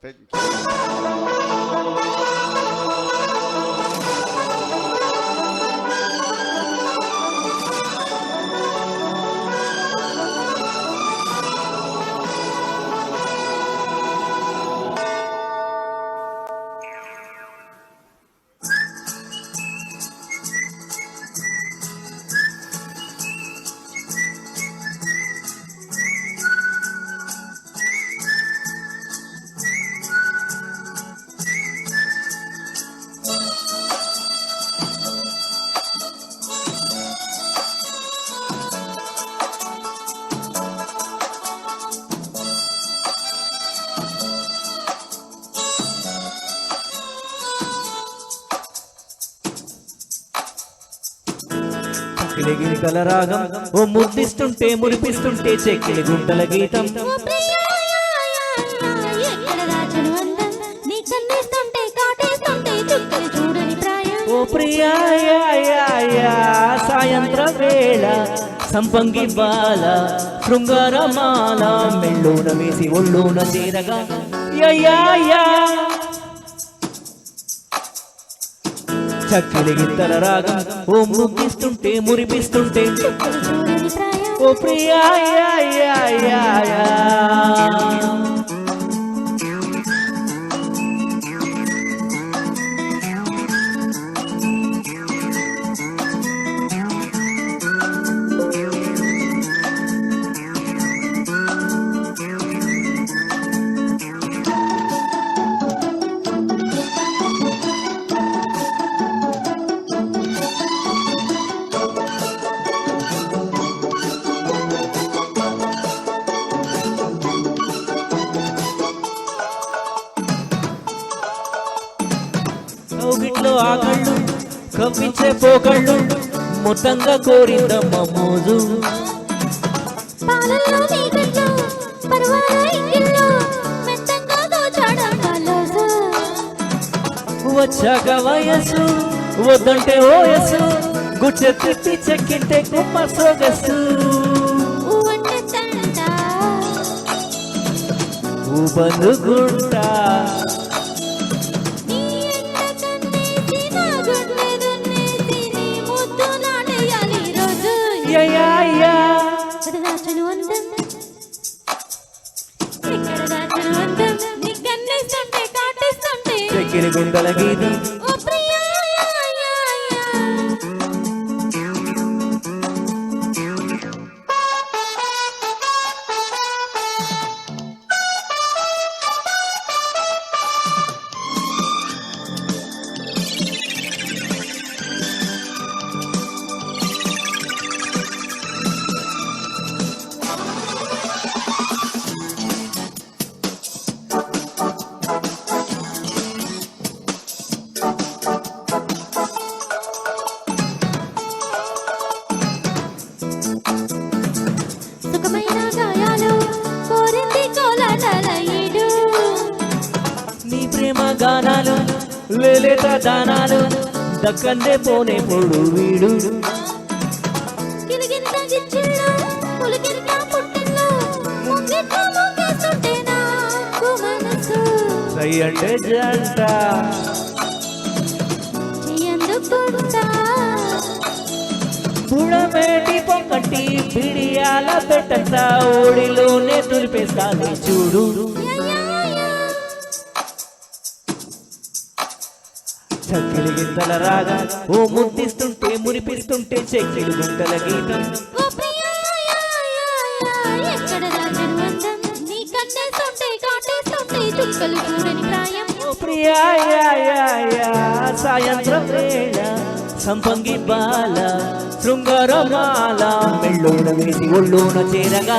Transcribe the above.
Até... you కిలిగిరి గల రాగం. ఓ ముద్దిస్తుంటే మురిపిస్తుంటే చెక్కిలి గుంటల గీతం. ఓ ప్రియా, చుక్కలు సాయంత్ర వేళ సంపంగి బాల శృంగారమాల మెళ్ళోన వేసి ఒళ్ళోన చేరగా. యా, యా, యా. రాగం ఓ ముగిస్తుంటే మురిపిస్తుంటే చుక్కలు చూడని ప్రాయం. ఓ ప్రియా కౌగిట్లో ఆకళ్ళు కవ్వించే పోకళ్ళు మొత్తంగా కోరిందమ్మ మోజు. వచ్చాక వయస్సు వద్దంటే ఓయస్సు గుచ్చె తిప్పి చెక్కింటే కుమ్మ సొగసు ఊవంటే తంట. కాటేస్తుంటే, చెక్కిరి గుండల గీతం లేలేత దానాలు దక్కందే పోనే పోడు వీడు. అంటే జంట. బుడమేటి పొంగటి బిడియాల పెట్టంత ఓడిలోనే తులిపేస్తాను చూడు. చక్కిలి గింతల రాగా ఓ ముద్దిస్తుంటే మురిపిస్తుంటే చెక్కిలి గుంటల గీతం సాయంత్రం వేళ సంపంగి బాల శృంగారమాల మెళ్ళోన వేసి ఒళ్ళోన చేరగా.